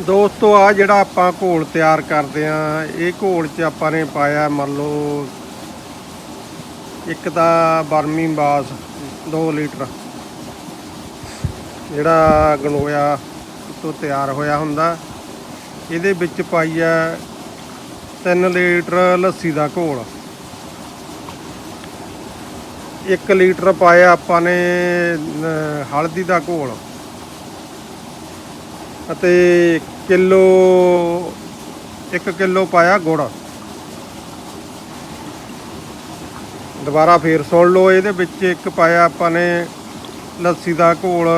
ਦੋਸਤੋ ਆ ਜਿਹੜਾ ਆਪਾਂ ਘੋਲ ਤਿਆਰ ਕਰਦੇ ਆ ਇਹ ਘੋਲ 'ਚ ਆਪਾਂ ਨੇ ਪਾਇਆ ਮੰਨ ਲਓ ਇੱਕ ਤਾਂ ਬਰਮੀ ਬਾਸ 2 ਲੀਟਰ। ਜਿਹੜਾ ਗਨੋਇਆ ਤੋਂ ਤਿਆਰ ਹੋਇਆ ਹੁੰਦਾ। ਇਹਦੇ ਵਿੱਚ ਪਾਈ ਆ 3 ਲੀਟਰ ਲੱਸੀ ਦਾ ਘੋਲ। 1 ਲੀਟਰ ਪਾਇਆ ਆਪਾਂ ਨੇ ਹਲਦੀ ਦਾ ਘੋਲ। ਅਤੇ ਕਿਲੋ 1 ਕਿਲੋ ਪਾਇਆ ਗੁੜ। ਦੁਬਾਰਾ ਫੇਰ ਸੁਣ ਲਓ, ਇਹਦੇ ਵਿੱਚ ਇੱਕ ਪਾਇਆ ਆਪਾਂ ਨੇ ਲੱਸੀ ਦਾ ਘੋਲ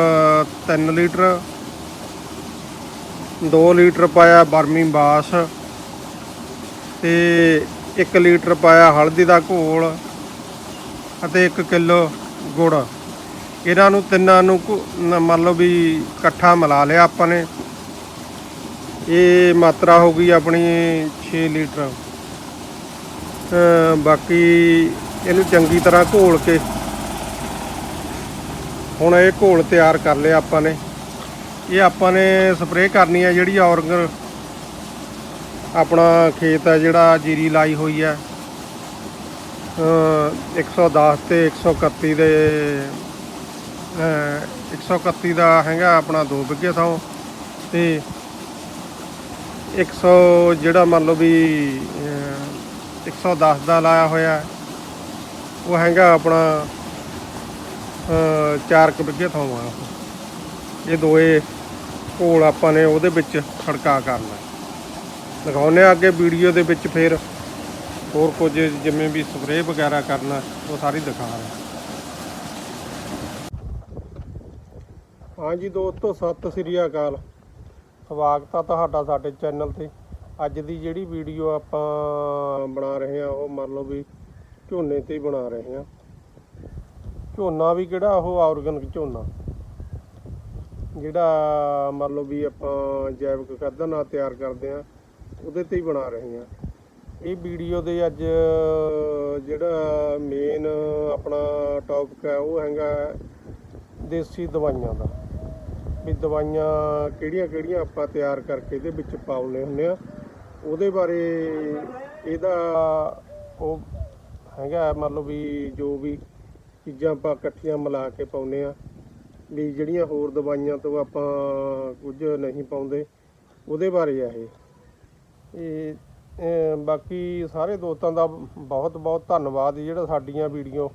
3 ਲੀਟਰ 2 ਲੀਟਰ ਪਾਇਆ ਬਰਮੀ ਬਾਸ ਤੇ 1 ਲੀਟਰ ਪਾਇਆ ਹਲਦੀ ਦਾ ਘੋਲ ਅਤੇ 1 ਕਿਲੋ ਗੁੜ। ਇਹਨਾਂ ਨੂੰ ਤਿੰਨਾਂ ਨੂੰ ਘੁ- ਨ- ਮੰਨ ਲਓ ਵੀ ਇਕੱਠਾ ਮਿਲਾ ਲਿਆ ਆਪਾਂ ਨੇ। ਇਹ ਮਾਤਰਾ ਹੋ ਗਈ ਆਪਣੀ 6 ਲੀਟਰ। ਬਾਕੀ ਇਹਨੂੰ ਚੰਗੀ ਤਰ੍ਹਾਂ ਘੋਲ ਕੇ ਹੁਣ ਇਹ ਘੋਲ ਤਿਆਰ ਕਰ ਲਿਆ ਆਪਾਂ ਨੇ। ਇਹ ਆਪਾਂ ਨੇ ਸਪਰੇਅ ਕਰਨੀ ਹੈ ਜਿਹੜੀ ਔਰਗਨ ਆਪਣਾ ਖੇਤ ਹੈ ਜਿਹੜਾ ਜੀਰੀ ਲਾਈ ਹੋਈ ਹੈ ਅ, 110 ਤੇ 131 ਦੇ 131 ਦਾ ਹੈਗਾ ਆਪਣਾ 2 ਬਿੱਗੇ ਥਾਂ। ਤੇ 100 ਜਿਹੜਾ ਮੰਨ ਲਓ ਵੀ ਅਹ, 110 ਦਾ ਲਾਇਆ ਹੋਇਆ। ਉਹ ਹੈਗਾ ਆਪਣਾ 4 ਕੁ ਬਿੱਗੇ ਥਾਂ ਆ। ਇਹ ਦੋਏ ਘੋਲ ਆਪਾਂ ਨੇ ਉਹਦੇ ਵਿੱਚ ਖੜਕਾ ਕਰਨਾ ਦਿਖਾਉਂਦੇ ਆ ਅੱਗੇ ਵੀਡੀਓ ਦੇ ਵਿੱਚ ਫਿਰ ਹੋਰ ਕੁਝ ਜਿਵੇਂ ਵੀ ਸਪਰੇਅ ਵਗੈਰਾ ਕਰਨਾ ਉਹ ਸਾਰੀ ਦਿਖਾ ਰਿਹਾ ਹਾਂਜੀ ਦੋਸਤੋ, ਸਤਿ ਸ੍ਰੀ ਅਕਾਲ। ਸਵਾਗਤ ਆ ਤੁਹਾਡਾ ਸਾਡੇ ਚੈਨਲ ਤੇ। ਅੱਜ ਦੀ ਜਿਹੜੀ ਵੀਡੀਓ ਆਪਾਂ ਬਣਾ ਰਹੇ ਆ, ਉਹ ਮੰਨ ਲਓ ਵੀ ਝੋਨੇ ਤੇ ਹੀ ਬਣਾ ਰਹੇ ਆ। ਝੋਨਾ ਵੀ ਕਿਹੜਾ, ਉਹ ਆਰਗੈਨਿਕ ਝੋਨਾ। ਜਿਹੜਾ ਮੰਨ ਲਓ ਵੀ ਆਪਾਂ ਜੈਵਿਕ ਖਾਦਾਂ ਨਾਲ ਤਿਆਰ ਕਰਦੇ ਆ, ਉਹਦੇ ਤੇ ਹੀ ਬਣਾ ਰਹੇ ਆ। ਇਹ ਵੀਡੀਓ ਦੇ ਅੱਜ ਜਿਹੜਾ ਮੇਨ ਆਪਣਾ ਟੌਪਿਕ ਹੈ, ਉਹ ਹੈਗਾ ਦੇਸੀ ਦਵਾਈਆਂ ਦਾ। ਵੀ ਦਵਾਈਆਂ ਕਿਹੜੀਆਂ ਕਿਹੜੀਆਂ ਆਪਾਂ ਤਿਆਰ ਕਰਕੇ ਇਹਦੇ ਵਿੱਚ ਪਾਉਨੇ ਹੁੰਦੇ ਆ। ਉਹਦੇ ਬਾਰੇ ਇਹਦਾ ਉਹ ਹੈਗਾ ਮਤਲਬ ਵੀ ਜੋ ਵੀ ਚੀਜ਼ਾਂ ਆਪਾਂ ਇਕੱਠੀਆਂ ਮਿਲਾ ਕੇ ਪਾਉਨੇ ਆ, ਵੀ ਜਿਹੜੀਆਂ ਹੋਰ ਦਵਾਈਆਂ ਤੋਂ ਆਪਾਂ ਕੁਝ ਨਹੀਂ ਪਾਉਂਦੇ, ਉਹਦੇ ਬਾਰੇ ਆ ਇਹ। ਇਹ ਬਾਕੀ ਸਾਰੇ ਦੋਸਤਾਂ ਦਾ ਬਹੁਤ ਬਹੁਤ ਧੰਨਵਾਦ ਜਿਹੜਾ ਸਾਡੀਆਂ ਵੀਡੀਓ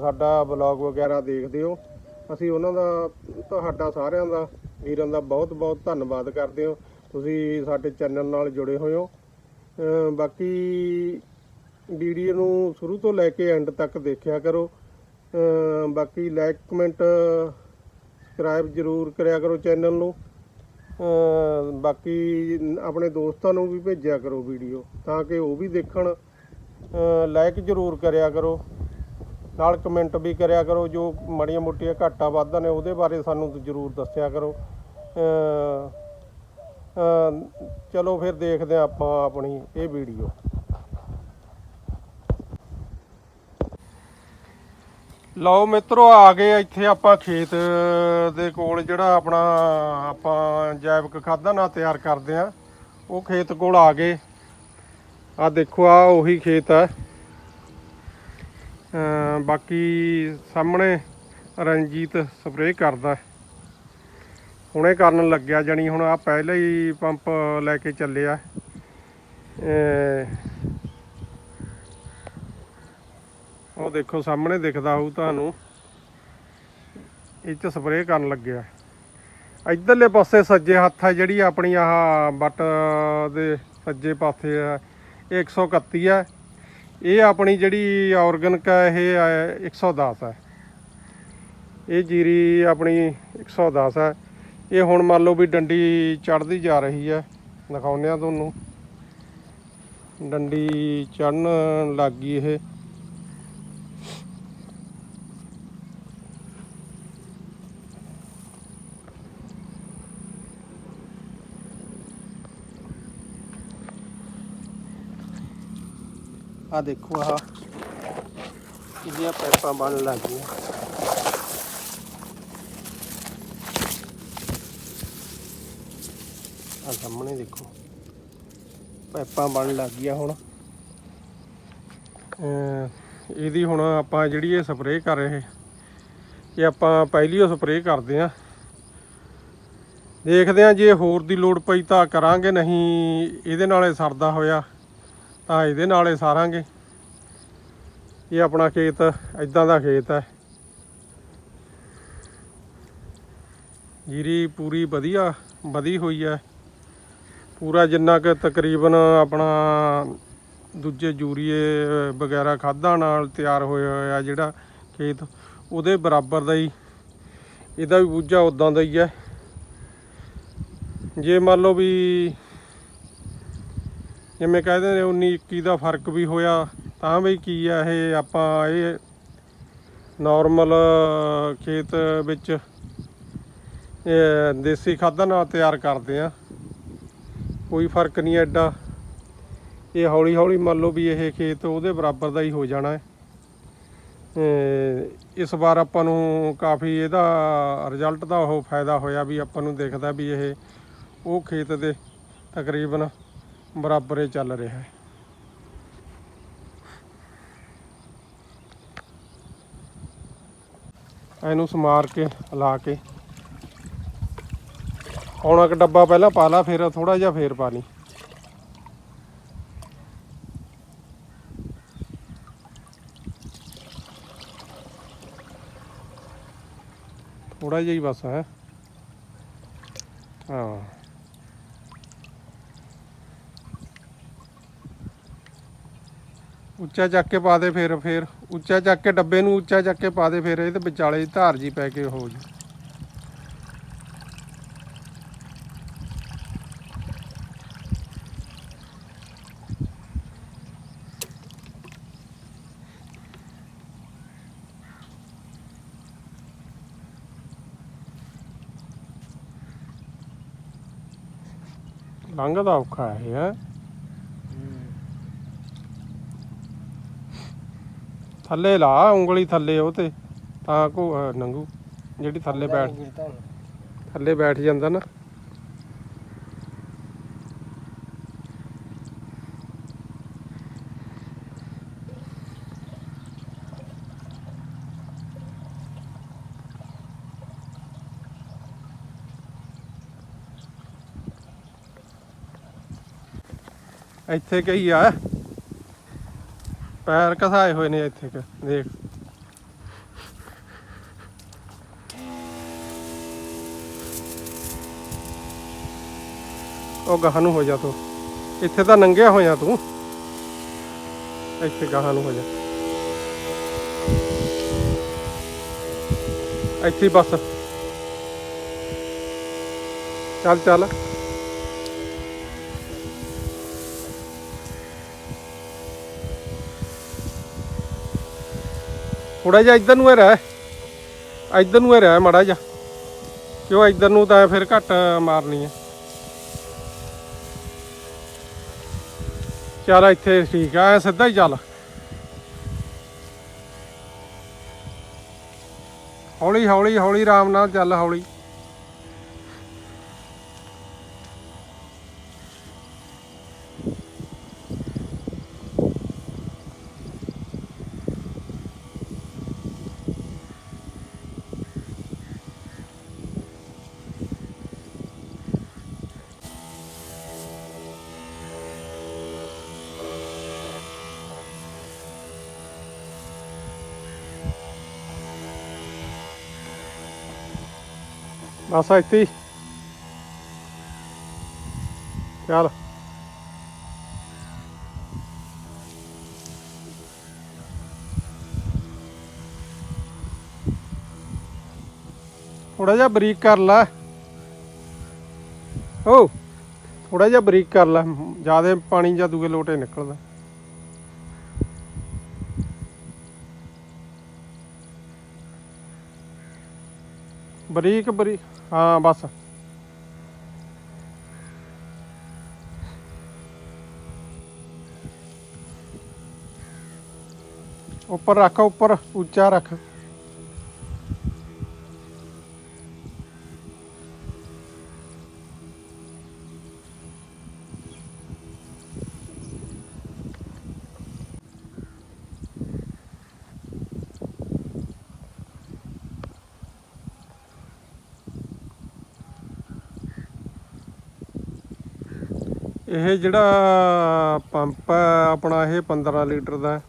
ਸਾਡਾ ਬਲੌਗ ਵਗੈਰਾ ਦੇਖਦੇ ਹੋ। ਅਸੀਂ ਉਹਨਾਂ ਦਾ, ਤੁਹਾਡਾ ਸਾਰਿਆਂ ਦਾ, ਵੀਰਾਂ ਦਾ ਬਹੁਤ ਬਹੁਤ ਧੰਨਵਾਦ ਕਰਦੇ ਹਾਂ। ਤੁਸੀਂ ਸਾਡੇ ਚੈਨਲ ਨਾਲ ਜੁੜੇ ਹੋਏ ਹੋ। ਬਾਕੀ ਵੀਡੀਓ ਨੂੰ ਸ਼ੁਰੂ ਤੋਂ ਲੈ ਕੇ ਐਂਡ ਤੱਕ ਦੇਖਿਆ ਕਰੋ। ਬਾਕੀ ਲਾਈਕ ਕਮੈਂਟ ਸਬਸਕ੍ਰਾਈਬ ਜਰੂਰ ਕਰਿਆ ਕਰੋ ਚੈਨਲ ਨੂੰ। ਬਾਕੀ ਆਪਣੇ ਦੋਸਤਾਂ ਨੂੰ ਵੀ ਭੇਜਿਆ ਕਰੋ ਵੀਡੀਓ ਤਾਂ ਕਿ ਉਹ ਵੀ ਦੇਖਣ। ਲਾਈਕ ਜਰੂਰ ਕਰਿਆ ਕਰੋ। ਨਾਲ ਕਮੈਂਟ ਵੀ ਕਰਿਆ ਕਰੋ, ਜੋ ਮਾੜੀਆਂ ਮੋਟੀਆਂ ਘਾਟਾਂ ਵਾਧਾਂ ਨੇ ਉਹਦੇ ਬਾਰੇ ਸਾਨੂੰ ਜਰੂਰ ਦੱਸਿਆ ਕਰੋ। ਚਲੋ ਫਿਰ ਦੇਖਦੇ ਹਾਂ ਆਪਾਂ ਆਪਣੀ ਇਹ ਵੀਡੀਓ। ਲਓ ਮਿੱਤਰੋ, ਆ ਗਏ ਇੱਥੇ ਆਪਾਂ ਖੇਤ ਦੇ ਕੋਲ ਜਿਹੜਾ ਆਪਣਾ ਆਪਾਂ ਜੈਵਿਕ ਖਾਦਾਂ ਨਾਲ ਤਿਆਰ ਕਰਦੇ ਆ ਉਹ ਖੇਤ ਕੋਲ ਆ ਗਏ। ਆ ਦੇਖੋ ਆ ਉਹੀ ਖੇਤ ਹੈ ਬਾਕੀ ਸਾਹਮਣੇ ਰਣਜੀਤ ਸਪਰੇਅ ਕਰਦਾ। ਹੁਣੇ ਕਰਨ ਲੱਗਿਆ ਜਾਨੀ ਹੁਣ ਆ ਪਹਿਲੇ ਹੀ ਪੰਪ ਲੈ ਕੇ ਚੱਲਿਆ। ਉਹ ਦੇਖੋ ਸਾਹਮਣੇ ਦਿਖਦਾ ਹੋਊ ਤੁਹਾਨੂੰ। ਇਹ ਚ ਸਪਰੇਅ ਕਰਨ ਲੱਗਿਆ। ਇਧਰਲੇ ਪਾਸੇ ਸੱਜੇ ਹੱਥ ਹੈ ਜਿਹੜੀ ਆਪਣੀ ਆਹ ਬੱਟ ਦੇ ਸੱਜੇ ਪਾਸੇ ਹੈ ਇਹ 131 ਹੈ ਇਹ ਆਪਣੀ ਜਿਹੜੀ ਆਰਗੈਨਿਕ ਹੈ ਇਹ ਹੈ 110 ਹੈ। ਇਹ ਜੀਰੀ ਆਪਣੀ 110 ਹੈ। ਇਹ ਹੁਣ ਮੰਨ ਲਓ ਵੀ ਡੰਡੀ ਚੜਦੀ ਜਾ ਰਹੀ ਹੈ। ਦਿਖਾਉਂਦੇ ਆ ਤੁਹਾਨੂੰ। ਡੰਡੀ ਚੜਨ ਲੱਗ ਗਈ ਇਹ। ਆ ਦੇਖੋ ਆਹ ਇਹਦੀਆਂ ਪਾਈਪਾਂ ਬਣ ਲੱਗ ਗਈਆਂ ਆ ਸਾਹਮਣੇ ਦੇਖੋ, ਪਾਈਪਾਂ ਬਣ ਲੱਗ ਗਈਆਂ ਹੁਣ ਇਹਦੀ ਹੁਣ ਆਪਾਂ ਜਿਹੜੀ ਇਹ ਸਪਰੇਅ ਕਰ ਰਹੇ, ਇਹ ਆਪਾਂ ਪਹਿਲੀ ਉਹ ਸਪਰੇਅ ਕਰਦੇ ਆ ਦੇਖਦੇ ਆ ਜੇ ਹੋਰ ਦੀ ਲੋੜ ਪਈ ਤਾਂ ਕਰਾਂਗੇ, ਨਹੀਂ ਇਹਦੇ ਨਾਲੇ ਸਰਦਾ ਹੋਇਆ। ਤਾਂ ਇਹਦੇ ਨਾਲੇ ਸਾਰਾਂਗੇ। ਇਹ ਆਪਣਾ ਖੇਤ ਇਦਾਂ ਦਾ ਖੇਤ ਹੈ। ਜੀਰੀ ਪੂਰੀ ਵਧੀਆ, ਵਧੀ ਹੋਈ ਹੈ। ਪੂਰਾ ਜਿੰਨਾ ਕਿ ਤਕਰੀਬਨ ਆਪਣਾ ਦੂਜੇ ਯੂਰੀਏ ਵਗੈਰਾ ਖਾਦਾਂ ਨਾਲ ਤਿਆਰ ਹੋਇਆ ਹੋਇਆ ਜਿਹੜਾ ਖੇਤ, ਉਹਦੇ ਬਰਾਬਰ ਦਾ ਹੀ, ਇਹਦਾ ਵੀ ਬੂਝਾ ਉਦਾਂ ਦਾ ਹੀ ਹੈ। ਜੇ ਮੰਨ ਲਓ ਵੀ ਜਿਵੇਂ ਕਹਿੰਦੇ ਨੇ 19 21 ਦਾ ਫ਼ਰਕ ਵੀ ਹੋਇਆ, ਤਾਂ ਵੀ ਕੀ ਆ ਇਹ ਆਪਾਂ ਇਹ ਨਾਰਮਲ ਖੇਤ ਵਿੱਚ ਦੇਸੀ ਖਾਦਾਂ ਨਾਲ ਤਿਆਰ ਕਰਦੇ ਆ। ਕੋਈ ਫ਼ਰਕ ਨਹੀਂ ਐਡਾ ਇਹ ਹੌਲੀ ਹੌਲੀ ਮੰਨ ਲਓ ਵੀ ਇਹ ਖੇਤ ਉਹਦੇ ਬਰਾਬਰ ਦਾ ਹੀ ਹੋ ਜਾਣਾ ਹੈ ਇਸ ਵਾਰ ਆਪਾਂ ਨੂੰ ਕਾਫੀ ਇਹਦਾ ਰਿਜ਼ਲਟ ਦਾ ਉਹ ਫਾਇਦਾ ਹੋਇਆ ਵੀ ਆਪਾਂ ਨੂੰ ਦਿਖਦਾ ਵੀ ਇਹ, ਉਹ ਖੇਤ ਦੇ ਤਕਰੀਬਨ ਬਰਾਬਰ ਹੀ ਚੱਲ ਰਿਹਾ ਹੈ। ਇਹਨੂੰ ਸਮਾਰ ਕੇ, ਲਾ ਕੇ। ਹੁਣ ਇੱਕ ਡੱਬਾ ਪਹਿਲਾਂ ਪਾ ਲਾ, ਫਿਰ ਥੋੜਾ ਜਿਹਾ ਫੇਰ ਪਾ ਲਈ। ਥੋੜਾ ਜਿਹਾ ਹੀ ਬਸ ਹੈ। ਹਾਂ। ਉੱਚਾ ਚੱਕ ਕੇ ਪਾ ਦੇ ਫਿਰ ਫਿਰ ਉੱਚਾ ਚੱਕ ਕੇ ਡੱਬੇ ਨੂੰ ਉੱਚਾ ਚੱਕ ਕੇ ਪਾ ਦੇ ਫਿਰ ਇਹਦੇ ਵਿਚਾਲੇ ਧਾਰ ਜੀ ਪੈ ਕੇ ਹੋ ਜੀ। ਲੰਘਦਾ ਔਖਾ ਹੈ ਇਹ। ਥੱਲੇ ਲਾ ਉਂਗਲੀ ਥੱਲੇ ਉਹ ਤੇ ਤਾਂ ਕੋ ਨੰਗੂ ਜਿਹੜੀ ਥੱਲੇ ਬੈਠ ਥੱਲੇ ਬੈਠ ਜਾਂਦਾ ਨਾ। ਇੱਥੇ ਕਈ ਆ ਪੈਰ ਕਸਾਏ ਹੋਏ ਨੇ ਇੱਥੇ ਕ, ਦੇਖ। ਉਹ ਗਾਹਾਂ ਨੂੰ ਹੋ ਜਾ ਤੂੰ। ਇੱਥੇ ਤਾਂ ਨੰਗਿਆ ਹੋਇਆ ਤੂੰ। ਇੱਥੇ ਗਾਹਾਂ ਨੂੰ ਹੋ ਜਾ। ਇੱਥੇ ਬਸ। ਚੱਲ ਚੱਲ। ਥੋੜਾ ਜਿਹਾ ਇੱਧਰ ਨੂੰ ਹੀ ਰਹਿ। ਇੱਧਰ ਨੂੰ ਹੀ ਰਹਿ ਮੜਾ ਜਾ ਕਿਉਂ ਇੱਧਰ ਨੂੰ ਤਾਂ ਫਿਰ ਘੱਟ ਮਾਰਨੀ ਹੈ ਚੱਲ ਇੱਥੇ ਠੀਕ ਆ ਸਿੱਧਾ ਹੀ ਚੱਲ। ਹੌਲੀ ਹੌਲੀ ਹੌਲੀ ਆਰਾਮ ਨਾਲ ਚੱਲ ਹੌਲੀ। ਬਸ ਇੱਥੇ ਹੀ ਚੱਲ ਥੋੜਾ ਜਿਹਾ ਬਰੀਕ ਕਰ ਲੈ। ਓ ਥੋੜਾ ਜਿਹਾ ਬਰੀਕ ਕਰ ਲੈ। ਜ਼ਿਆਦਾ ਪਾਣੀ ਜਾਂ ਦੂਏ ਲੋਟੇ ਨਿਕਲਦਾ। ਬਰੀਕ ਬਰੀਕ ਹਾਂ ਬਸ। ਉੱਪਰ ਰੱਖ ਉੱਪਰ ਉੱਚਾ ਰੱਖ। ਇਹ ਜਿਹੜਾ ਪੰਪ ਹੈ, ਆਪਣਾ ਇਹ 15 ਲੀਟਰ ਦਾ ਹੈ।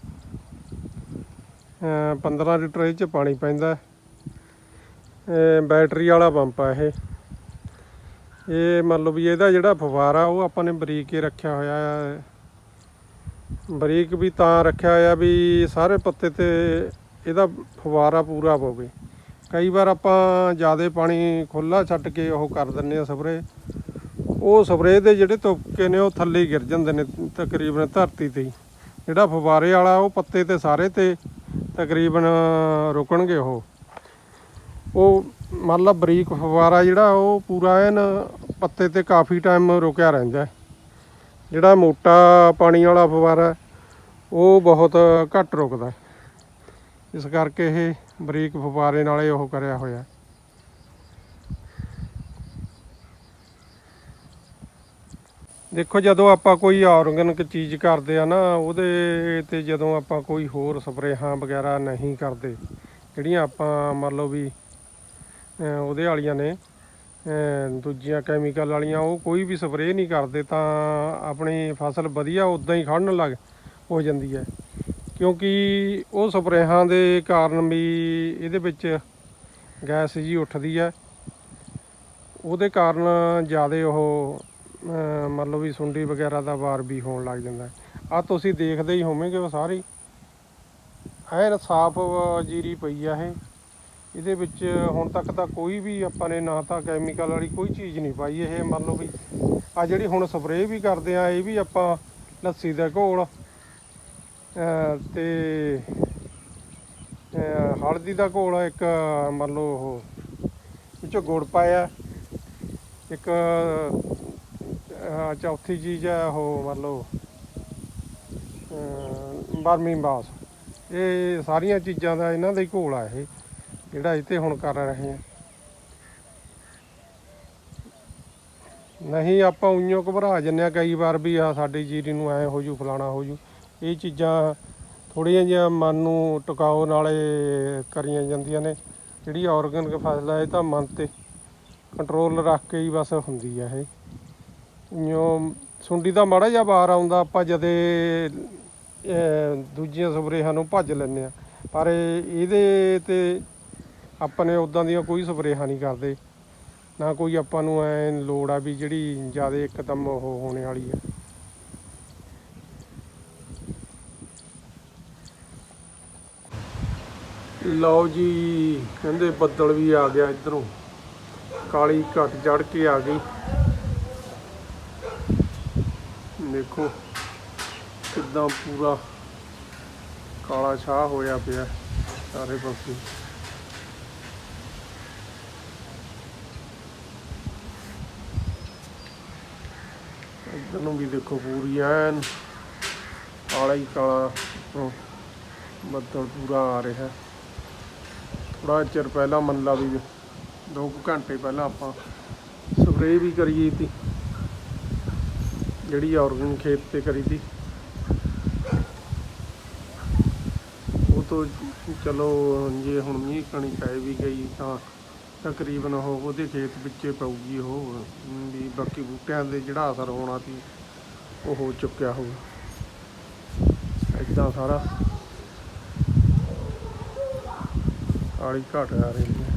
15 ਲੀਟਰ ਇਹ ਚ ਪਾਣੀ ਪੈਂਦਾ ਇਹ ਬੈਟਰੀ ਵਾਲਾ ਪੰਪ ਆ ਇਹ। ਇਹ ਮੰਨ ਲਓ ਵੀ ਇਹਦਾ ਜਿਹੜਾ ਫਵਾਰਾ ਉਹ ਆਪਾਂ ਨੇ ਬਰੀਕ ਹੀ ਰੱਖਿਆ ਹੋਇਆ ਹੈ। ਬਰੀਕ ਵੀ ਤਾਂ ਰੱਖਿਆ ਹੋਇਆ ਵੀ ਸਾਰੇ ਪੱਤੇ ਤੇ ਇਹਦਾ ਫਵਾਰਾ ਪੂਰਾ ਪਵੇ ਕਈ ਵਾਰ ਆਪਾਂ ਜ਼ਿਆਦਾ ਪਾਣੀ ਖੁੱਲਾ ਛੱਡ ਕੇ ਉਹ ਕਰ ਦਿੰਨੇ ਆ ਸਪਰੇ ਉਹ ਸਪਰੇਅ ਦੇ ਜਿਹੜੇ ਤੁਪਕੇ ਨੇ ਉਹ ਥੱਲੇ ਗਿਰ ਜਾਂਦੇ ਨੇ ਤਕਰੀਬਨ ਧਰਤੀ ਤੇ ਹੀ। ਜਿਹੜਾ ਫਵਾਰੇ ਵਾਲਾ ਉਹ ਪੱਤੇ ਤੇ ਸਾਰੇ ਤੇ ਤਕਰੀਬਨ ਰੁਕਣਗੇ ਉਹ। ਉਹ ਮੰਨ ਲਾ ਬਰੀਕ ਫਵਾਰਾ ਜਿਹੜਾ ਉਹ ਪੂਰਾ ਐਨ ਪੱਤੇ ਤੇ ਕਾਫੀ ਟਾਈਮ ਰੁਕਿਆ ਰਹਿੰਦਾ ਜਿਹੜਾ ਮੋਟਾ ਪਾਣੀ ਵਾਲਾ ਫਵਾਰਾ ਉਹ ਬਹੁਤ ਘੱਟ ਰੁਕਦਾ ਇਸ ਕਰਕੇ ਇਹ ਬਰੀਕ ਫਵਾਰੇ ਨਾਲੇ ਉਹ ਕਰਿਆ ਹੋਇਆ ਦੇਖੋ, ਜਦੋਂ ਆਪਾਂ ਕੋਈ ਆਰਗੈਨਿਕ ਚੀਜ਼ ਕਰਦੇ ਆ ਨਾ, ਉਹਦੇ ਤੇ ਜਦੋਂ ਆਪਾਂ ਕੋਈ ਹੋਰ ਸਪਰੇਹਾਂ ਵਗੈਰਾ ਨਹੀਂ ਕਰਦੇ, ਜਿਹੜੀਆਂ ਆਪਾਂ ਮੰਨ ਲਓ ਵੀ ਉਹਦੇ ਵਾਲੀਆਂ ਨੇ ਦੂਜੀਆਂ ਕੈਮੀਕਲ ਵਾਲੀਆਂ, ਉਹ ਕੋਈ ਵੀ ਸਪਰੇਅ ਨਹੀਂ ਕਰਦੇ, ਤਾਂ ਆਪਣੀ ਫਸਲ ਵਧੀਆ ਉਦਾਂ ਹੀ ਖੜਨ ਲੱਗ, ਹੋ ਜਾਂਦੀ ਹੈ। ਕਿਉਂਕਿ ਉਹ ਸਪਰੇਹਾਂ ਦੇ ਕਾਰਨ ਵੀ ਇਹਦੇ ਵਿੱਚ ਗੈਸ ਜੀ ਉੱਠਦੀ ਹੈ। ਉਹਦੇ ਕਾਰਨ ਜ਼ਿਆਦਾ ਉਹ ਮੰਨ ਲਓ ਵੀ ਸੁੰਡੀ ਵਗੈਰਾ ਦਾ ਵਾਰ ਵੀ ਹੋਣ ਲੱਗ ਜਾਂਦਾ ਹੈ। ਆ ਤੁਸੀਂ ਦੇਖਦੇ ਹੀ ਹੋਵੋਗੇ ਉਹ ਸਾਰੀ। ਐਨ ਸਾਫ਼ ਜੀਰੀ ਪਈ ਆ ਇਹ। ਇਹਦੇ ਵਿੱਚ ਹੁਣ ਤੱਕ ਤਾਂ ਕੋਈ ਵੀ ਆਪਾਂ ਨੇ ਨਾ ਤਾਂ ਕੈਮੀਕਲ ਵਾਲੀ ਕੋਈ ਚੀਜ਼ ਨਹੀਂ ਪਾਈ ਇਹ, ਮੰਨ ਲਓ ਵੀ। ਆ ਜਿਹੜੀ ਹੁਣ ਸਪਰੇਅ ਵੀ ਕਰਦੇ ਆ, ਇਹ ਵੀ ਆਪਾਂ ਲੱਸੀ ਦਾ ਘੋਲ, ਅਹ ਤੇ ਹਲਦੀ ਦਾ ਘੋਲ ਇੱਕ, ਮੰਨ ਲਓ ਉਹ, ਵਿੱਚੋਂ ਗੁੜ ਪਾਇਆ। ਇੱਕ ਚੌਥੀ ਚੀਜ਼ ਹੈ ਉਹ ਮੰਨ ਲਓ, ਅਹ ਬਰਮੀ ਬਾਸ। ਇਹ ਸਾਰੀਆਂ ਚੀਜ਼ਾਂ ਦਾ ਇਹਨਾਂ ਦਾ ਹੀ ਘੋਲ ਆ ਇਹ, ਜਿਹੜਾ ਇਹ ਇੱਥੇ ਹੁਣ ਕਰ ਰਹੇ ਹਾਂ ਨਹੀਂ, ਆਪਾਂ ਉਈਓ ਘਬਰਾ ਜੰਨੇ ਆ ਕਈ ਵਾਰ ਵੀ ਆ ਸਾਡੀ ਜੀਰੀ ਨੂੰ ਐ ਹੋ ਜੂ, ਫਲਾਣਾ ਹੋ ਜੂ। ਇਹ ਚੀਜ਼ਾਂ ਥੋੜੀਆਂ ਜਿਹੀਆਂ ਮਨ ਨੂੰ ਟਿਕਾਓ ਨਾਲੇ ਕਰੀਆਂ ਜਾਂਦੀਆਂ ਨੇ। ਜਿਹੜੀ ਆਰਗੈਨਿਕ ਫਸਲ ਹੈ ਇਹ ਤਾਂ ਮਨ ਤੇ ਕੰਟਰੋਲ ਰੱਖ ਕੇ ਹੀ ਬਸ ਹੁੰਦੀ ਹੈ ਇਹ। ਉਈਓ ਸੁੰਡੀ ਦਾ ਮਾੜਾ ਜਿਹਾ ਬਾਹਰ ਆਉਂਦਾ, ਆਪਾਂ ਜਦੇ ਦੂਜੀਆਂ ਸਪਰੇਹਾਂ ਨੂੰ ਭੱਜ ਲੈਂਦੇ ਆ ਪਰ ਇਹਦੇ ਤੇ ਆਪਾਂ ਨੇ ਉਦਾਂ ਦੀਆਂ ਕੋਈ ਸਪਰੇਹਾਂ ਨਹੀਂ ਕਰਦੇ। ਨਾ ਕੋਈ ਆਪਾਂ ਨੂੰ ਐ ਲੋੜ ਆ ਵੀ ਜਿਹੜੀ ਜ਼ਿਆਦਾ ਇੱਕਦਮ ਉਹ ਹੋਣੇ ਵਾਲੀ ਆ। ਲਓ ਜੀ, ਕਹਿੰਦੇ ਬੱਦਲ ਵੀ ਆ ਗਿਆ ਇਧਰੋਂ। ਕਾਲੀ ਘਟ ਚੜ ਕੇ ਆ ਗਈ। ਦੇਖੋ ਕਿੱਦਾਂ ਪੂਰਾ ਕਾਲਾ ਛਾਹ ਹੋਇਆ ਪਿਆ ਸਾਰੇ ਪਾਸੇ। ਇੱਧਰ ਨੂੰ ਵੀ ਦੇਖੋ ਪੂਰੀ ਐਨ ਕਾਲਾ ਹੀ ਕਾਲਾ ਬੱਦਲ ਪੂਰਾ ਆ ਰਿਹਾ। ਥੋੜਾ ਚਿਰ ਪਹਿਲਾਂ ਮੰਨ ਲਾ ਵੀ 2 ਘੰਟੇ ਪਹਿਲਾਂ ਆਪਾਂ ਸਪਰੇਅ ਵੀ ਕਰੀਏ ਤੀ ਜਿਹੜੀ ਆਰਗਨ ਖੇਤ ਤੇ ਕਰੀ ਸੀ। ਉਹ ਤੋਂ ਚਲੋ ਜੇ ਹੁਣ ਮੀਂਹ ਕਣੀ ਪੈ ਵੀ ਗਈ ਤਾਂ ਤਕਰੀਬਨ ਉਹ ਉਹਦੇ ਖੇਤ ਵਿੱਚੇ ਪਊਗੀ ਉਹ ਵੀ ਬਾਕੀ ਬੂਟਿਆਂ ਦੇ ਜਿਹੜਾ ਅਸਰ ਹੋਣਾ ਸੀ, ਉਹ ਹੋ ਚੁੱਕਿਆ ਹੋਊ। ਇਦਾਂ ਸਾਰਾ। ਕਾਲੀ ਘਟ ਆ ਰਹੀ ਹੈ।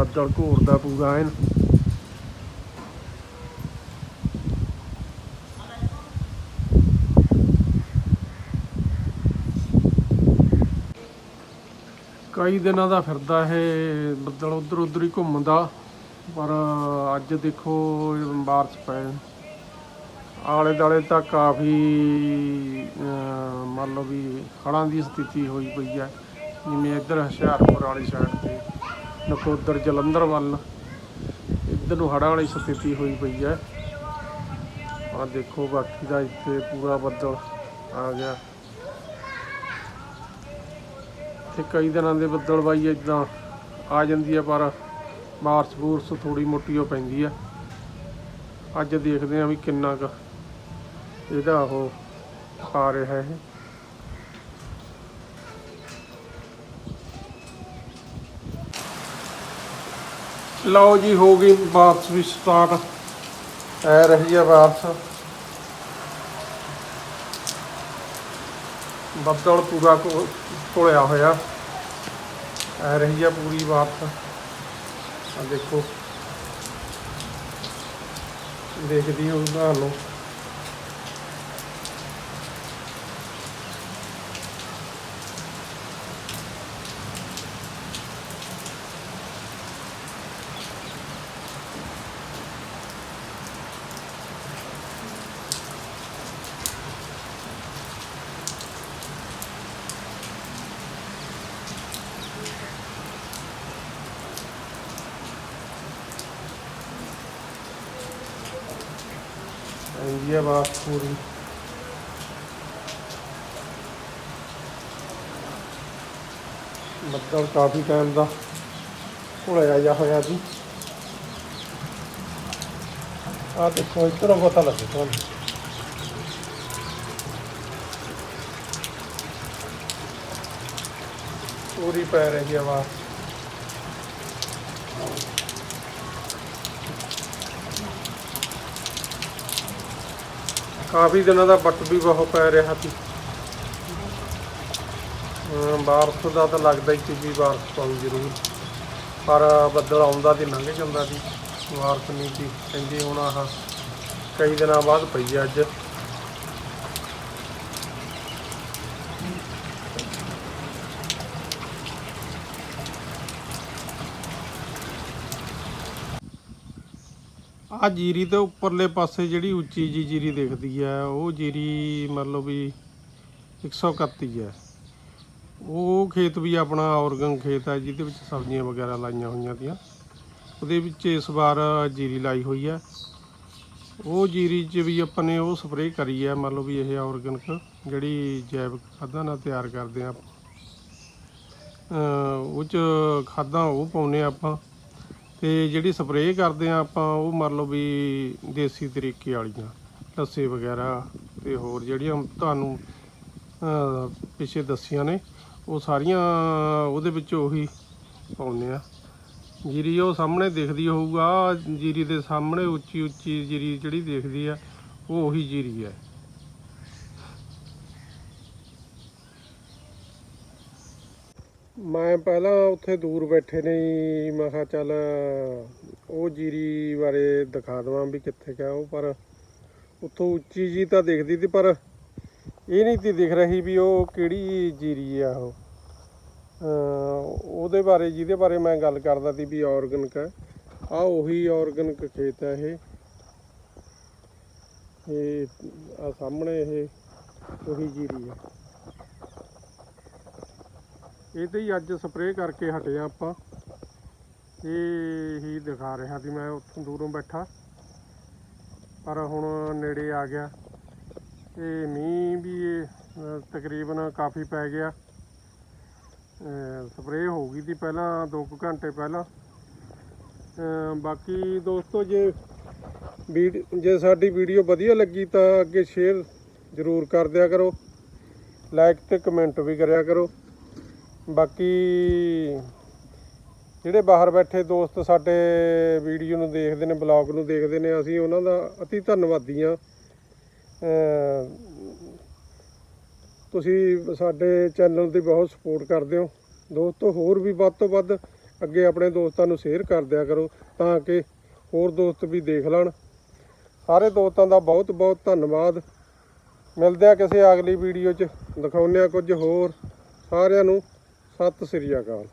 ਬੱਦਲ ਘੋਰਦਾ ਪੂਰਾ ਐਨ। ਕਈ ਦਿਨਾਂ ਦਾ ਫਿਰਦਾ ਇਹ ਬੱਦਲ ਉਧਰ ਉਧਰ ਹੀ ਘੁੰਮਦਾ, ਪਰ ਅੱਜ ਦੇਖੋ ਬਾਰਿਸ਼ ਪੈ ਆਲੇ ਦਾਲੇ ਤਾਂ ਕਾਫੀ ਮੰਨ ਲਓ ਵੀ ਹੜ੍ਹਾਂ ਦੀ ਸਥਿਤੀ ਹੋਈ ਪਈ ਹੈ, ਜਿਵੇਂ ਇੱਧਰ ਹੁਸ਼ਿਆਰਪੁਰ ਵਾਲੀ ਸਾਈਡ ਤੇ। ਨਕੋਦਰ ਜਲੰਧਰ ਵੱਲ। ਇੱਧਰ ਨੂੰ ਹੜ੍ਹਾਂ ਵਾਲੀ ਸਥਿਤੀ ਹੋਈ ਪਈ ਹੈ। ਆ ਦੇਖੋ ਬਾਕੀ ਦਾ ਇੱਥੇ ਪੂਰਾ ਬੱਦਲ ਆ ਗਿਆ। ਤੇ ਕਈ ਦਿਨਾਂ ਦੇ ਬੱਦਲ ਬਾਈ ਇਦਾਂ ਆ ਜਾਂਦੀ ਹੈ, ਪਰ ਬਾਰਿਸ਼ ਬੂਰਸ ਥੋੜੀ ਮੋਟੀ ਹੋ ਪੈਂਦੀ ਹੈ। ਅੱਜ ਦੇਖਦੇ ਹਾਂ ਵੀ ਕਿੰਨਾ ਕੁ ਇਹਦਾ ਉਹ ਆ ਰਿਹਾ ਹੈ। ਲਓ ਜੀ, ਹੋ ਗਈ ਬਾਰਿਸ਼ ਵੀ ਸਟਾਰਟ ਐ ਰਹੀ ਆ ਬਾਰਿਸ਼ ਬੱਦਲ ਪੂਰਾ ਘੋ- ਘੋਲਿਆ ਹੋਇਆ। ਐ ਰਹੀ ਆ ਪੂਰੀ ਬਾਰਿਸ਼ ਆ ਦੇਖੋ। ਦੇਖਦੀ ਹੋ ਤੁਹਾਨੂੰ। ਆਉਂਦੀ ਹੈ ਬਾਤ ਪੂਰੀ। ਬੱਦਲ ਕਾਫੀ ਟਾਈਮ ਦਾ ਘੁਲਿਆ ਜਾ ਹੋਇਆ ਜੀ। ਆ ਦੇਖੋ, ਇੱਧਰੋਂ ਪਤਾ ਲੱਗੇ ਤੁਹਾਨੂੰ। ਪੂਰੀ ਪੈ ਰਹੀ ਹੈ ਆਵਾਜ਼ ਕਾਫੀ ਦਿਨਾਂ ਦਾ ਬੱਟ ਵੀ ਬਹੁਤ ਪੈ ਰਿਹਾ ਸੀ। ਬਾਰਸ਼ ਦਾ ਤਾਂ ਲੱਗਦਾ ਹੀ ਸੀ ਵੀ ਬਾਰਿਸ਼ ਪਊ ਜ਼ਰੂਰ। ਪਰ ਬੱਦਲ ਆਉਂਦਾ ਤੇ ਲੰਘ ਜਾਂਦਾ ਸੀ। ਬਾਰਿਸ਼ ਨਹੀਂ ਸੀ, ਕਹਿੰਦੇ ਹੁਣ ਆਹ ਕਈ ਦਿਨਾਂ ਬਾਅਦ ਪਈ ਅੱਜ। ਆ ਜੀਰੀ ਦੇ ਉੱਪਰਲੇ ਪਾਸੇ ਜਿਹੜੀ ਉੱਚੀ ਜੀ ਜੀਰੀ ਦਿਖਦੀ ਹੈ ਉਹ ਜੀਰੀ ਮਤਲਬ ਵੀ 131 ਹੈ ਉਹ ਖੇਤ ਵੀ ਆਪਣਾ ਔਰਗਨ ਖੇਤ ਹੈ ਜਿਹਦੇ ਵਿੱਚ ਸਬਜ਼ੀਆਂ ਵਗੈਰਾ ਲਾਈਆਂ ਹੋਈਆਂ ਤੀਆਂ। ਉਹਦੇ ਵਿੱਚ ਇਸ ਵਾਰ ਜੀਰੀ ਲਾਈ ਹੋਈ ਹੈ ਉਹ ਜੀਰੀ 'ਚ ਵੀ ਆਪਾਂ ਨੇ ਉਹ ਸਪਰੇਅ ਕਰੀ ਹੈ ਮਤਲਬ ਵੀ ਇਹ ਔਰਗਨਿਕ ਜਿਹੜੀ ਜੈਵਿਕ ਖਾਦਾਂ ਨਾਲ ਤਿਆਰ ਕਰਦੇ ਆ ਉਹ 'ਚ ਖਾਦਾਂ ਉਹ ਪਾਉਨੇ ਆਪਾਂ। ਤੇ ਜਿਹੜੀ ਸਪਰੇਅ ਕਰਦੇ ਆ ਆਪਾਂ, ਉਹ ਮੰਨ ਲਓ ਵੀ ਦੇਸੀ ਤਰੀਕੇ ਵਾਲੀਆਂ, ਲੱਸੇ ਵਗੈਰਾ ਤੇ ਹੋਰ ਜਿਹੜੀਆਂ ਤੁਹਾਨੂੰ ਪਿੱਛੇ ਦੱਸੀਆਂ ਨੇ, ਉਹ ਸਾਰੀਆਂ ਉਹਦੇ ਵਿੱਚ ਉਹੀ ਪਾਉਂਦੇ ਆ। ਜੀਰੀ ਉਹ ਸਾਹਮਣੇ ਦਿਖਦੀ ਹੋਊਗਾ ਜੀਰੀ ਦੇ ਸਾਹਮਣੇ ਉੱਚੀ ਉੱਚੀ ਜੀਰੀ ਜਿਹੜੀ ਦਿਖਦੀ ਆ, ਉਹ ਉਹੀ ਜੀਰੀ ਹੈ ਮੈਂ ਪਹਿਲਾਂ ਉੱਥੇ ਦੂਰ ਬੈਠੇ ਨੇ ਜੀ, ਮੈਂ ਕਿਹਾ ਚੱਲ ਉਹ ਜੀਰੀ ਬਾਰੇ ਦਿਖਾ ਦਵਾਂ ਵੀ ਕਿੱਥੇ ਗਿਆ ਉਹ ਪਰ ਉੱਥੋਂ ਉੱਚੀ ਜੀ ਤਾਂ ਦਿਖਦੀ ਸੀ ਪਰ ਇਹ ਨਹੀਂ ਤੀ ਦਿਖ ਰਹੀ ਵੀ ਉਹ ਕਿਹੜੀ ਜੀਰੀ ਆ ਉਹ। ਅਹ ਉਹਦੇ ਬਾਰੇ ਜਿਹਦੇ ਬਾਰੇ ਮੈਂ ਗੱਲ ਕਰਦਾ ਸੀ ਵੀ ਆਰਗੈਨਿਕ ਹੈ। ਆ ਉਹੀ ਆਰਗੈਨਿਕ ਖੇਤ ਹੈ ਇਹ। ਇਹ ਆ ਸਾਹਮਣੇ ਇਹ ਉਹੀ ਜੀਰੀ ਹੈ। ਇਹ ਤੇ ਹੀ ਅੱਜ ਸਪਰੇਅ ਕਰਕੇ ਹਟੇ ਆ ਆਪਾਂ। ਇਹ ਹੀ ਦਿਖਾ ਰਿਹਾ ਸੀ ਮੈਂ ਉੱਥੋਂ ਦੂਰੋਂ ਬੈਠਾ। ਪਰ ਹੁਣ ਨੇੜੇ ਆ ਗਿਆ। ਤੇ ਮੀਂਹ ਵੀ ਅਹ, ਤਕਰੀਬਨ ਕਾਫੀ ਪੈ ਗਿਆ। ਸਪਰੇਅ ਹੋ ਗਈ ਸੀ ਪਹਿਲਾਂ 2 ਘੰਟੇ ਪਹਿਲਾਂ। ਬਾਕੀ ਦੋਸਤੋ ਜੇ ਵੀਡ- ਜੇ ਸਾਡੀ ਵੀਡੀਓ ਵਧੀਆ ਲੱਗੀ ਤਾਂ ਅੱਗੇ ਸ਼ੇਅਰ ਜ਼ਰੂਰ ਕਰ ਦਿਆ ਕਰੋ। ਲਾਈਕ ਤੇ ਕਮੈਂਟ ਵੀ ਕਰਿਆ ਕਰੋ। ਬਾਕੀ ਜਿਹੜੇ ਬਾਹਰ ਬੈਠੇ ਦੋਸਤ ਸਾਡੇ ਵੀਡੀਓ ਨੂੰ ਦੇਖਦੇ ਨੇ, ਬਲੌਗ ਨੂੰ ਦੇਖਦੇ ਨੇ, ਅਸੀਂ ਉਹਨਾਂ ਦਾ ਅਤੀ ਧੰਨਵਾਦੀ ਹਾਂ। ਤੁਸੀਂ ਸਾਡੇ ਚੈਨਲ ਦੀ ਬਹੁਤ ਸਪੋਰਟ ਕਰਦੇ ਹੋ। ਦੋਸਤੋ, ਹੋਰ ਵੀ ਵੱਧ ਤੋਂ ਵੱਧ ਅੱਗੇ ਆਪਣੇ ਦੋਸਤਾਂ ਨੂੰ ਸ਼ੇਅਰ ਕਰ ਦਿਆ ਕਰੋ ਤਾਂ ਕਿ ਹੋਰ ਦੋਸਤ ਵੀ ਦੇਖ ਲੈਣ। ਸਾਰੇ ਦੋਸਤਾਂ ਦਾ ਬਹੁਤ ਬਹੁਤ ਧੰਨਵਾਦ। ਮਿਲਦੇ ਆ ਕਿਸੇ ਅਗਲੀ ਵੀਡੀਓ 'ਚ। ਦਿਖਾਉਂਦੇ ਆ ਕੁਝ ਹੋਰ ਸਾਰਿਆਂ ਨੂੰ। ਸਤਿ ਸ੍ਰੀ ਅਕਾਲ।